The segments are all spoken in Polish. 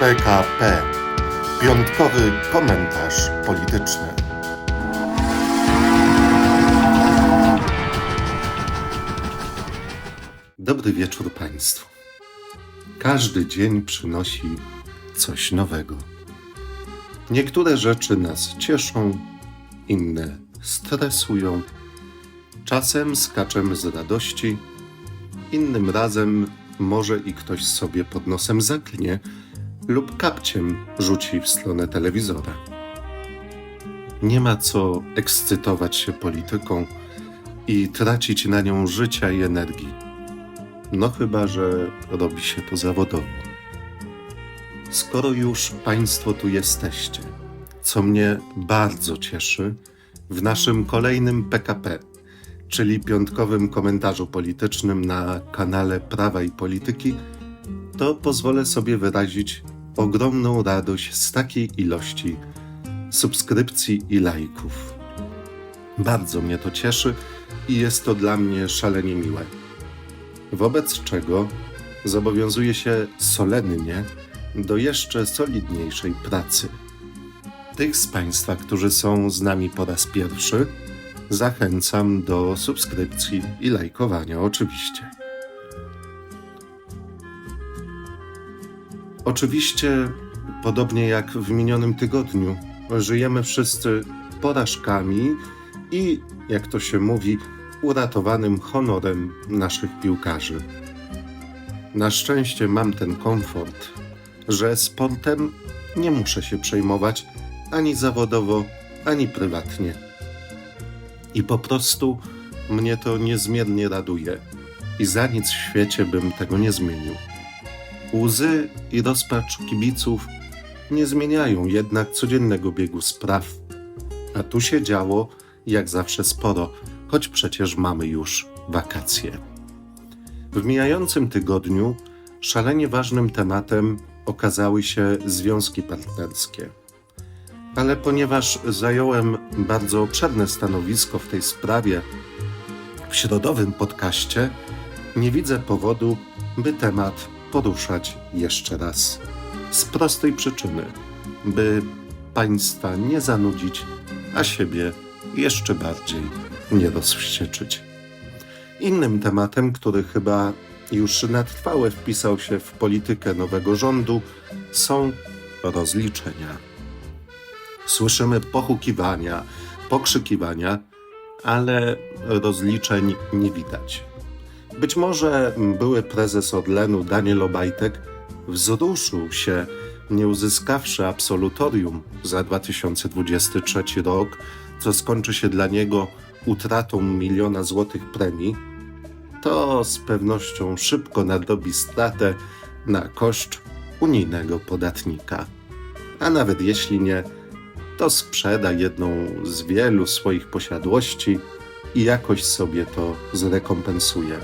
PKP. Piątkowy komentarz polityczny. Dobry wieczór Państwu. Każdy dzień przynosi coś nowego. Niektóre rzeczy nas cieszą, inne stresują. Czasem skaczemy z radości, innym razem może i ktoś sobie pod nosem zaklnie lub kapciem rzuci w stronę telewizora. Nie ma co ekscytować się polityką i tracić na nią życia i energii. No chyba, że robi się to zawodowo. Skoro już Państwo tu jesteście, co mnie bardzo cieszy, w naszym kolejnym PKP, czyli piątkowym komentarzu politycznym na kanale Prawa i Polityki, to pozwolę sobie wyrazić ogromną radość z takiej ilości subskrypcji i lajków. Bardzo mnie to cieszy i jest to dla mnie szalenie miłe. Wobec czego zobowiązuję się solennie do jeszcze solidniejszej pracy. Tych z Państwa, którzy są z nami po raz pierwszy, zachęcam do subskrypcji i lajkowania, oczywiście. Oczywiście, podobnie jak w minionym tygodniu, żyjemy wszyscy porażkami i, jak to się mówi, uratowanym honorem naszych piłkarzy. Na szczęście mam ten komfort, że sportem nie muszę się przejmować ani zawodowo, ani prywatnie. I po prostu mnie to niezmiernie raduje i za nic w świecie bym tego nie zmienił. Łzy i rozpacz kibiców nie zmieniają jednak codziennego biegu spraw. A tu się działo, jak zawsze, sporo, choć przecież mamy już wakacje. W mijającym tygodniu szalenie ważnym tematem okazały się związki partnerskie. Ale ponieważ zająłem bardzo obszerne stanowisko w tej sprawie w środowym podcaście, nie widzę powodu, by temat poruszać jeszcze raz. Z prostej przyczyny, by Państwa nie zanudzić, a siebie jeszcze bardziej nie rozwścieczyć. Innym tematem, który chyba już na trwałe wpisał się w politykę nowego rządu, są rozliczenia. Słyszymy pochukiwania, pokrzykiwania, ale rozliczeń nie widać. Być może były prezes Orlenu Daniel Obajtek wzruszył się, nie uzyskawszy absolutorium za 2023 rok, co skończy się dla niego utratą miliona złotych premii, to z pewnością szybko nadrobi stratę na koszt unijnego podatnika. A nawet jeśli nie, to sprzeda jedną z wielu swoich posiadłości i jakoś sobie to zrekompensuje.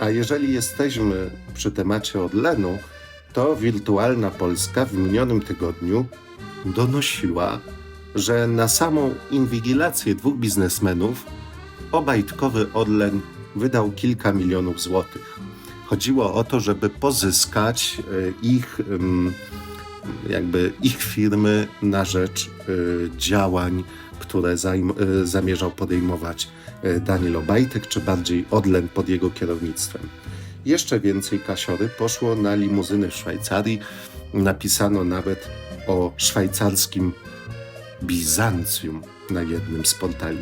A jeżeli jesteśmy przy temacie Orlenu, to Wirtualna Polska w minionym tygodniu donosiła, że na samą inwigilację dwóch biznesmenów obajtkowy Orlen wydał kilka milionów złotych. Chodziło o to, żeby pozyskać e, ich, jakby ich firmy na rzecz y, działań, które y, zamierzał podejmować Daniel Obajtek, czy bardziej Orlen pod jego kierownictwem. Jeszcze więcej kasiory poszło na limuzyny w Szwajcarii. Napisano nawet o szwajcarskim Bizancjum na jednym z portali.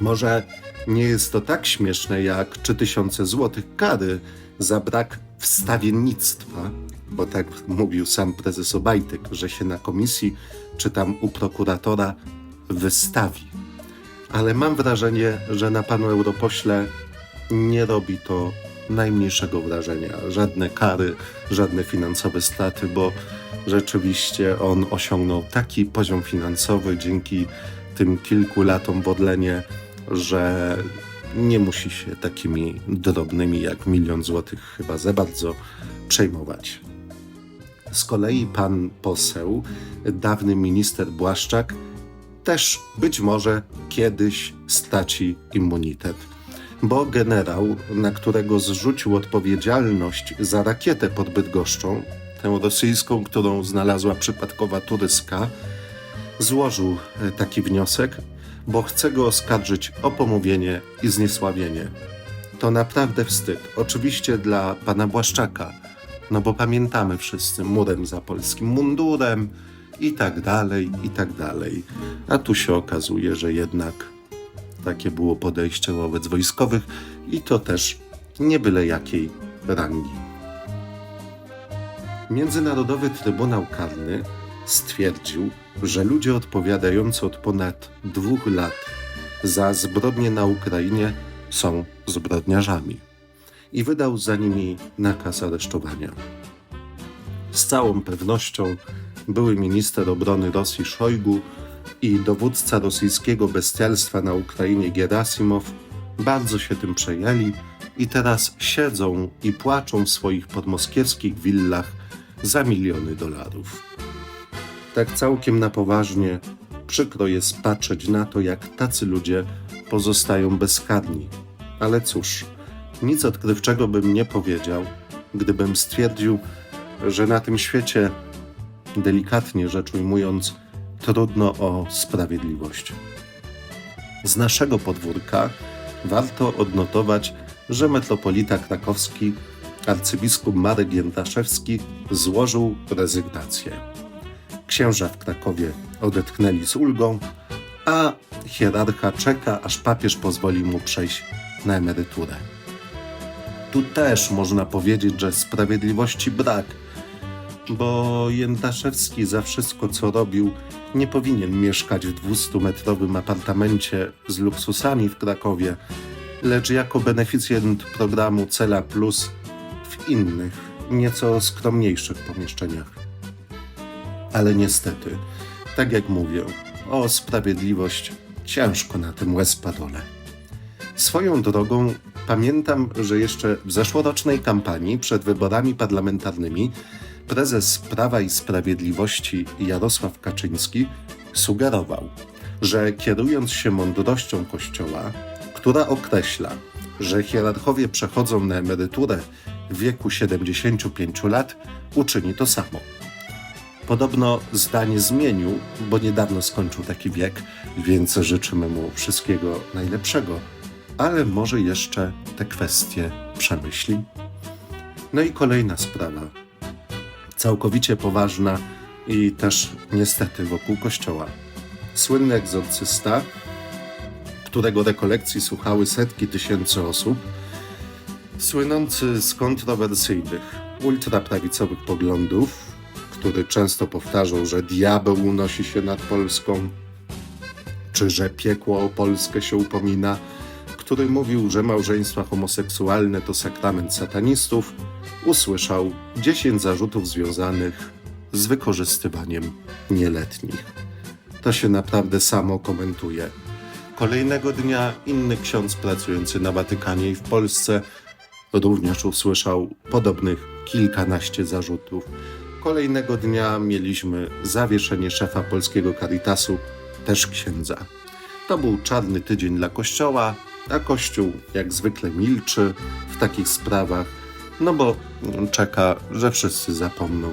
Może nie jest to tak śmieszne jak 3000 złotych kary za brak wstawiennictwa, bo tak mówił sam prezes Obajtek, że się na komisji czy tam u prokuratora wystawi. Ale mam wrażenie, że na panu europośle nie robi to najmniejszego wrażenia. Żadne kary, żadne finansowe straty, bo rzeczywiście on osiągnął taki poziom finansowy dzięki tym kilku latom w Orlenie, że nie musi się takimi drobnymi jak milion złotych chyba za bardzo przejmować. Z kolei pan poseł, dawny minister Błaszczak, też być może kiedyś straci immunitet. Bo generał, na którego zrzucił odpowiedzialność za rakietę pod Bydgoszczą, tę rosyjską, którą znalazła przypadkowa turyska, złożył e, taki wniosek, bo chce go oskarżyć o pomówienie i zniesławienie. To naprawdę wstyd. Oczywiście dla pana Błaszczaka, no bo pamiętamy wszyscy murem za polskim mundurem i tak dalej, i tak dalej. A tu się okazuje, że jednak takie było podejście wobec wojskowych i to też nie byle jakiej rangi. Międzynarodowy Trybunał Karny stwierdził, że ludzie odpowiadający od ponad dwóch lat za zbrodnie na Ukrainie są zbrodniarzami i wydał za nimi nakaz aresztowania. Z całą pewnością były minister obrony Rosji Szojgu i dowódca rosyjskiego bestialstwa na Ukrainie Gerasimow bardzo się tym przejęli i teraz siedzą i płaczą w swoich podmoskiewskich willach za miliony dolarów. Tak całkiem na poważnie przykro jest patrzeć na to, jak tacy ludzie pozostają bezkarni. Ale cóż, nic odkrywczego bym nie powiedział, gdybym stwierdził, że na tym świecie, delikatnie rzecz ujmując, trudno o sprawiedliwość. Z naszego podwórka warto odnotować, że metropolita krakowski arcybiskup Marek Jędraszewski złożył rezygnację. Księża w Krakowie odetchnęli z ulgą, a hierarcha czeka, aż papież pozwoli mu przejść na emeryturę. Tu też można powiedzieć, że sprawiedliwości brak, bo Jędraszewski za wszystko, co robił, nie powinien mieszkać w 200-metrowym apartamencie z luksusami w Krakowie, lecz jako beneficjent programu Cela Plus w innych, nieco skromniejszych pomieszczeniach. Ale niestety, tak jak mówię, o sprawiedliwość ciężko na tym łez padole. Swoją drogą pamiętam, że jeszcze w zeszłorocznej kampanii przed wyborami parlamentarnymi prezes Prawa i Sprawiedliwości Jarosław Kaczyński sugerował, że kierując się mądrością Kościoła, która określa, że hierarchowie przechodzą na emeryturę w wieku 75 lat, uczyni to samo. Podobno zdanie zmienił, bo niedawno skończył taki wiek, więc życzymy mu wszystkiego najlepszego, ale może jeszcze te kwestie przemyśli. No i kolejna sprawa, całkowicie poważna i też niestety wokół kościoła. Słynny egzorcysta, którego rekolekcji słuchały setki tysięcy osób, słynący z kontrowersyjnych, ultraprawicowych poglądów, który często powtarzał, że diabeł unosi się nad Polską, czy że piekło o Polskę się upomina, który mówił, że małżeństwa homoseksualne to sakrament satanistów, usłyszał 10 zarzutów związanych z wykorzystywaniem nieletnich. To się naprawdę samo komentuje. Kolejnego dnia inny ksiądz pracujący na Watykanie i w Polsce również usłyszał podobnych kilkanaście zarzutów. Kolejnego dnia mieliśmy zawieszenie szefa polskiego Caritasu, też księdza. To był czarny tydzień dla Kościoła, a Kościół jak zwykle milczy w takich sprawach, no bo czeka, że wszyscy zapomną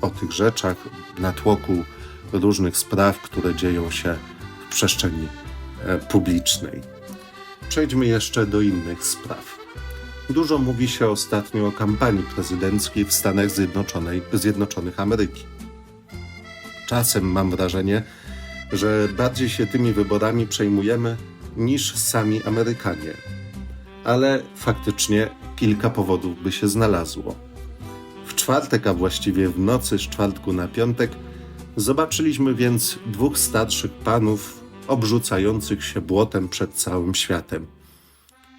o tych rzeczach w natłoku różnych spraw, które dzieją się w przestrzeni e, publicznej. Przejdźmy jeszcze do innych spraw. Dużo mówi się ostatnio o kampanii prezydenckiej w Stanach Zjednoczonej, Zjednoczonych Ameryki. Czasem mam wrażenie, że bardziej się tymi wyborami przejmujemy niż sami Amerykanie. Ale faktycznie kilka powodów by się znalazło. W czwartek, a właściwie w nocy z czwartku na piątek, zobaczyliśmy więc dwóch starszych panów obrzucających się błotem przed całym światem.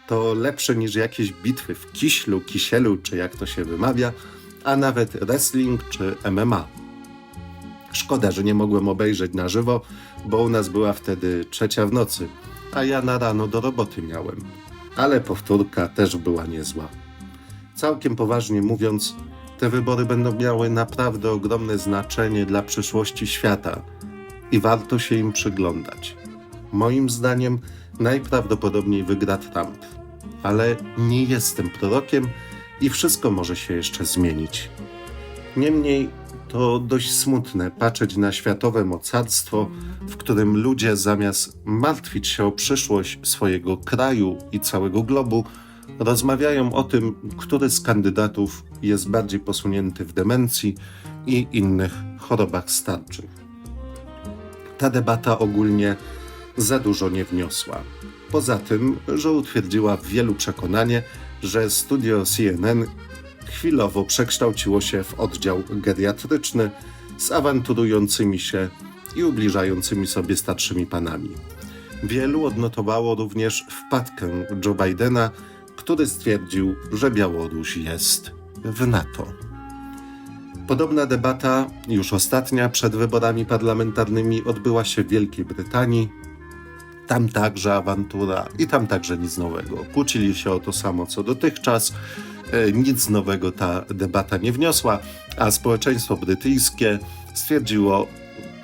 To lepsze niż jakieś bitwy w kiślu, kisielu, czy jak to się wymawia, a nawet wrestling czy MMA. Szkoda, że nie mogłem obejrzeć na żywo, bo u nas była wtedy trzecia w nocy, a ja na rano do roboty miałem. Ale powtórka też była niezła. Całkiem poważnie mówiąc, te wybory będą miały naprawdę ogromne znaczenie dla przyszłości świata i warto się im przyglądać. Moim zdaniem najprawdopodobniej wygra Trump, ale nie jestem prorokiem i wszystko może się jeszcze zmienić. Niemniej to dość smutne patrzeć na światowe mocarstwo, w którym ludzie zamiast martwić się o przyszłość swojego kraju i całego globu, rozmawiają o tym, który z kandydatów jest bardziej posunięty w demencji i innych chorobach starczych. Ta debata ogólnie za dużo nie wniosła. Poza tym, że utwierdziła w wielu przekonanie, że studio CNN chwilowo przekształciło się w oddział geriatryczny z awanturującymi się i ubliżającymi sobie starszymi panami. Wielu odnotowało również wpadkę Joe Bidena, który stwierdził, że Białoruś jest w NATO. Podobna debata, już ostatnia przed wyborami parlamentarnymi, odbyła się w Wielkiej Brytanii. Tam także awantura i tam także nic nowego. Kłócili się o to samo co dotychczas. E, Nic nowego ta debata nie wniosła, a społeczeństwo brytyjskie stwierdziło,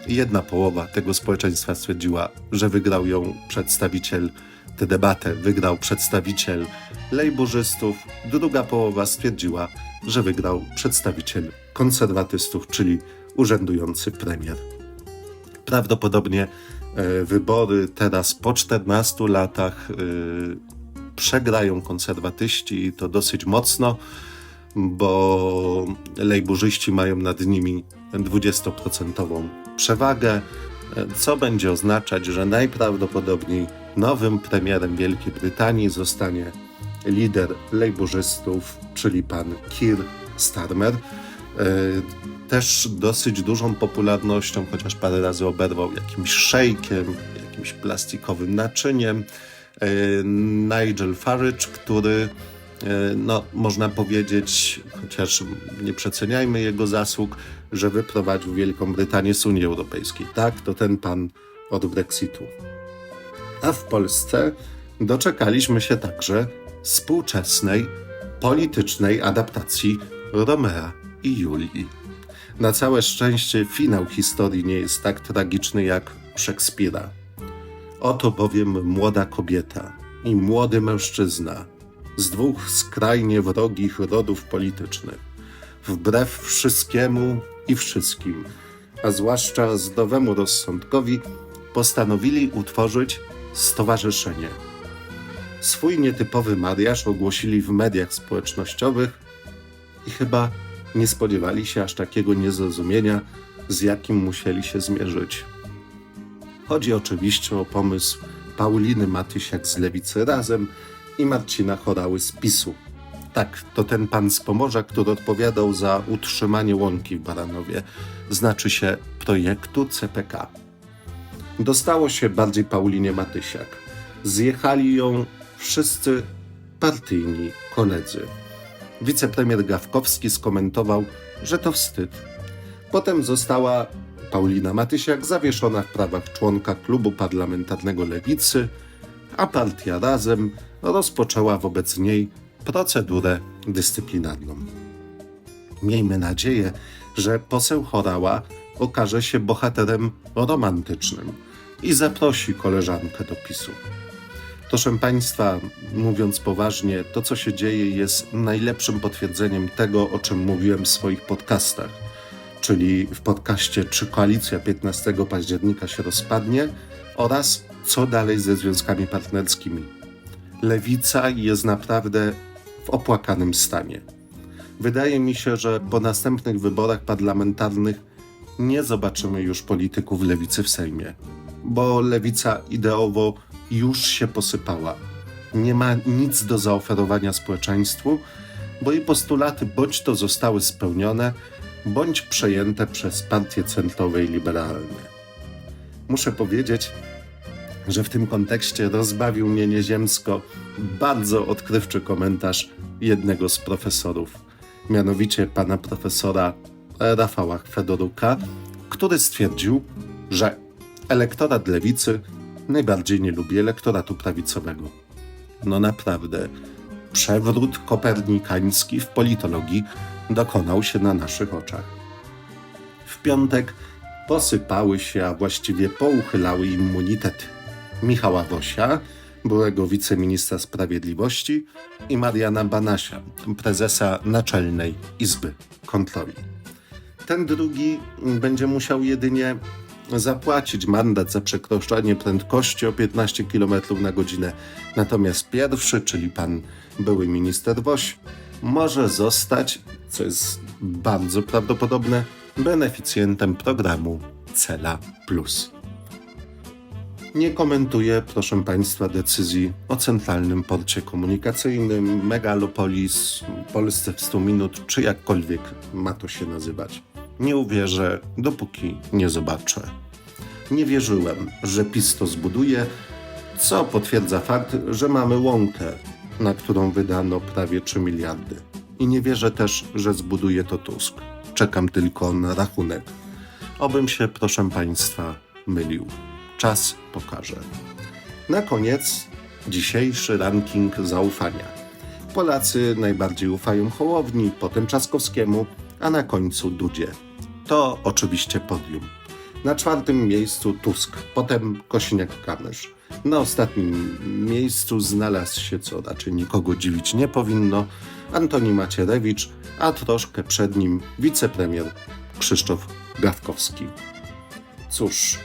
jedna połowa tego społeczeństwa stwierdziła, że wygrał ją przedstawiciel, tę debatę wygrał przedstawiciel lejburzystów, druga połowa stwierdziła, że wygrał przedstawiciel konserwatystów, czyli urzędujący premier. Prawdopodobnie wybory teraz po 14 latach e, przegrają konserwatyści i to dosyć mocno, bo lejburzyści mają nad nimi 20% przewagę, e, co będzie oznaczać, że najprawdopodobniej nowym premierem Wielkiej Brytanii zostanie lider lejburzystów, czyli pan Keir Starmer. E, Też dosyć dużą popularnością, chociaż parę razy oberwał jakimś szejkiem, jakimś plastikowym naczyniem. E, Nigel Farage, który, e, no, można powiedzieć, chociaż nie przeceniajmy jego zasług, że wyprowadził Wielką Brytanię z Unii Europejskiej. Tak, to ten pan od Brexitu. A w Polsce doczekaliśmy się także współczesnej politycznej adaptacji Romea i Julii. Na całe szczęście finał historii nie jest tak tragiczny jak Szekspira. Oto bowiem młoda kobieta i młody mężczyzna z dwóch skrajnie wrogich rodów politycznych, wbrew wszystkiemu i wszystkim, a zwłaszcza zdrowemu rozsądkowi, postanowili utworzyć stowarzyszenie. Swój nietypowy mariaż ogłosili w mediach społecznościowych i chyba nie spodziewali się aż takiego niezrozumienia, z jakim musieli się zmierzyć. Chodzi oczywiście o pomysł Pauliny Matysiak z Lewicy Razem i Marcina Chorały z PiSu. Tak, to ten pan z Pomorza, który odpowiadał za utrzymanie łąki w Baranowie, znaczy się projektu CPK. Dostało się bardziej Paulinie Matysiak. Zjechali ją wszyscy partyjni koledzy. Wicepremier Gawkowski skomentował, że to wstyd. Potem została Paulina Matysiak zawieszona w prawach członka klubu parlamentarnego Lewicy, a partia Razem rozpoczęła wobec niej procedurę dyscyplinarną. Miejmy nadzieję, że poseł Chorała okaże się bohaterem romantycznym i zaprosi koleżankę do PiSu. Proszę Państwa, mówiąc poważnie, to co się dzieje jest najlepszym potwierdzeniem tego, o czym mówiłem w swoich podcastach, czyli w podcaście Czy koalicja 15 października się rozpadnie oraz co dalej ze związkami partnerskimi. Lewica jest naprawdę w opłakanym stanie. Wydaje mi się, że po następnych wyborach parlamentarnych nie zobaczymy już polityków lewicy w Sejmie, bo lewica ideowo już się posypała. Nie ma nic do zaoferowania społeczeństwu, bo jej postulaty bądź to zostały spełnione, bądź przejęte przez partie centrowe i liberalne. Muszę powiedzieć, że w tym kontekście rozbawił mnie nieziemsko bardzo odkrywczy komentarz jednego z profesorów, mianowicie pana profesora Rafała Fedoruka, który stwierdził, że elektorat lewicy najbardziej nie lubi elektoratu prawicowego. No naprawdę, przewrót kopernikański w politologii dokonał się na naszych oczach. W piątek posypały się, a właściwie pouchylały immunitety Michała Wosia, byłego wiceministra sprawiedliwości i Mariana Banasia, prezesa Naczelnej Izby Kontroli. Ten drugi będzie musiał jedynie zapłacić mandat za przekroczenie prędkości o 15 km na godzinę. Natomiast pierwszy, czyli pan były minister Woś, może zostać, co jest bardzo prawdopodobne, beneficjentem programu Cela Plus. Nie komentuję, proszę Państwa, decyzji o Centralnym Porcie Komunikacyjnym, Megalopolis, Polsce w 100 minut, czy jakkolwiek ma to się nazywać. Nie uwierzę, dopóki nie zobaczę. Nie wierzyłem, że PiS to zbuduje, co potwierdza fakt, że mamy łąkę, na którą wydano prawie 3 miliardy. I nie wierzę też, że zbuduje to Tusk. Czekam tylko na rachunek. Obym się, proszę Państwa, mylił. Czas pokaże. Na koniec dzisiejszy ranking zaufania. Polacy najbardziej ufają Hołowni, potem Trzaskowskiemu, a na końcu Dudzie. To oczywiście podium. Na czwartym miejscu Tusk, potem Kosiniak-Kamysz. Na ostatnim miejscu znalazł się, co raczej nikogo dziwić nie powinno, Antoni Macierewicz, a troszkę przed nim wicepremier Krzysztof Gawkowski. Cóż,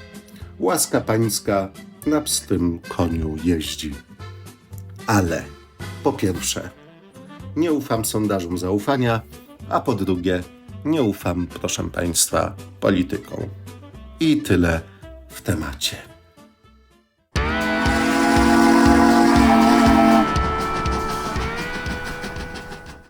łaska pańska na pstym koniu jeździ. Ale po pierwsze, nie ufam sondażom zaufania, a po drugie, nie ufam, proszę państwa, politykom. I tyle w temacie.